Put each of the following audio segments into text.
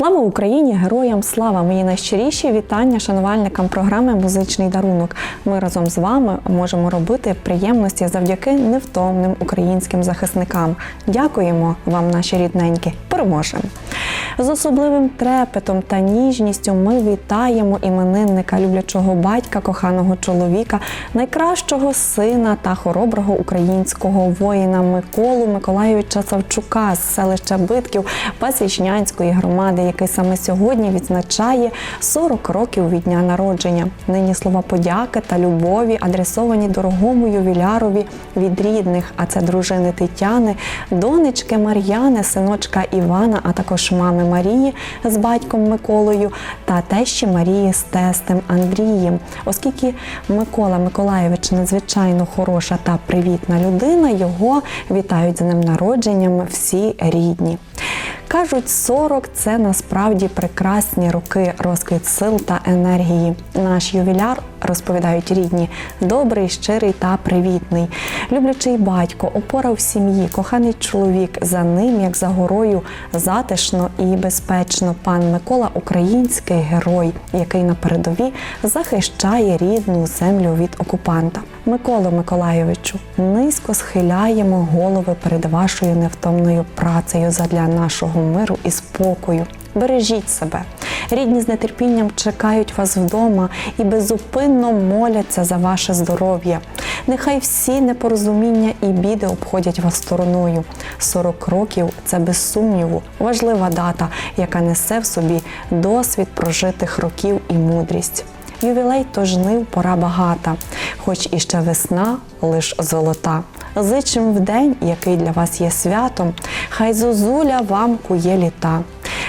Слава Україні! Героям слава! Мої найщиріші вітання шанувальникам програми Музичний дарунок. Ми разом з вами можемо робити приємності завдяки невтомним українським захисникам. Дякуємо вам, наші рідненькі. Переможемо! З особливим трепетом та ніжністю ми вітаємо іменинника, люблячого батька, коханого чоловіка, найкращого сина та хороброго українського воїна Миколу Миколайовича Савчука з селища Битків Пасічнянської громади, який саме сьогодні відзначає 40 років від дня народження. Нині слова подяки та любові адресовані дорогому ювілярові від рідних, а це дружини Тетяни, донечки Мар'яни, синочка Івана, а також мами Марії з батьком Миколою та тещі Марії з тестем Андрієм. Оскільки Микола Миколайович надзвичайно хороша та привітна людина, його вітають з ним народженням всі рідні. Кажуть, 40 – це насправді прекрасні роки розквіт сил та енергії. Наш ювіляр, розповідають рідні, добрий, щирий та привітний, люблячий батько, опора в сім'ї, коханий чоловік. За ним, як за горою, затишно і безпечно. Пан Микола український герой, який на передовій захищає рідну землю від окупанта. Миколо Миколайовичу, низько схиляємо голови перед вашою невтомною працею задля нашого миру і спокою. Бережіть себе. Рідні з нетерпінням чекають вас вдома і безупинно моляться за ваше здоров'я. Нехай всі непорозуміння і біди обходять вас стороною. 40 років це без сумніву важлива дата, яка несе в собі досвід прожитих років і мудрість. Ювілей то жнив пора багата, хоч іще весна, лиш золота. Зичим в день, який для вас є святом, хай зозуля вам кує літа,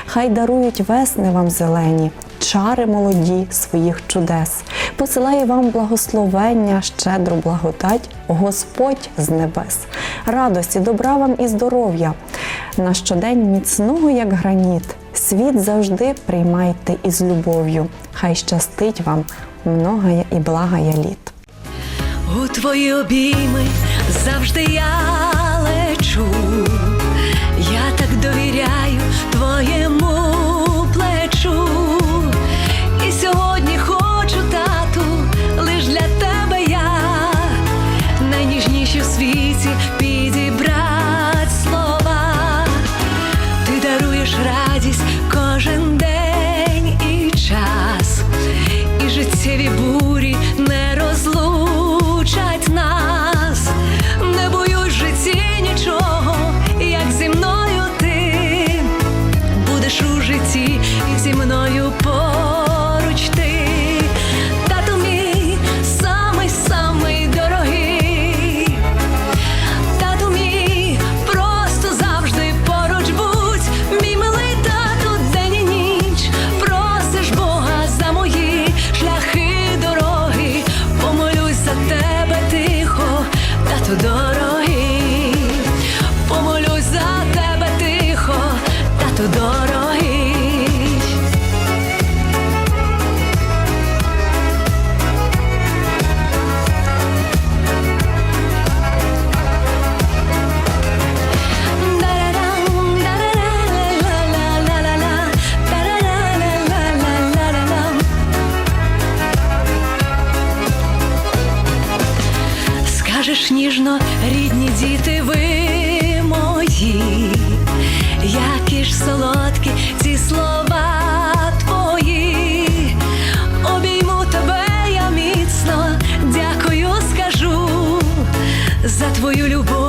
хай дарують весни вам зелені, чари молоді своїх чудес. Посилає вам благословення, щедру благодать, Господь з небес, радості, добра вам і здоров'я. На щодень міцного, як граніт, світ завжди приймайте із любов'ю. Хай щастить вам многоє і благає літ. У твої обійми завжди я лечу. Діти ви мої, які ж солодкі ці слова твої, обійму тебе я міцно, дякую, скажу за твою любов,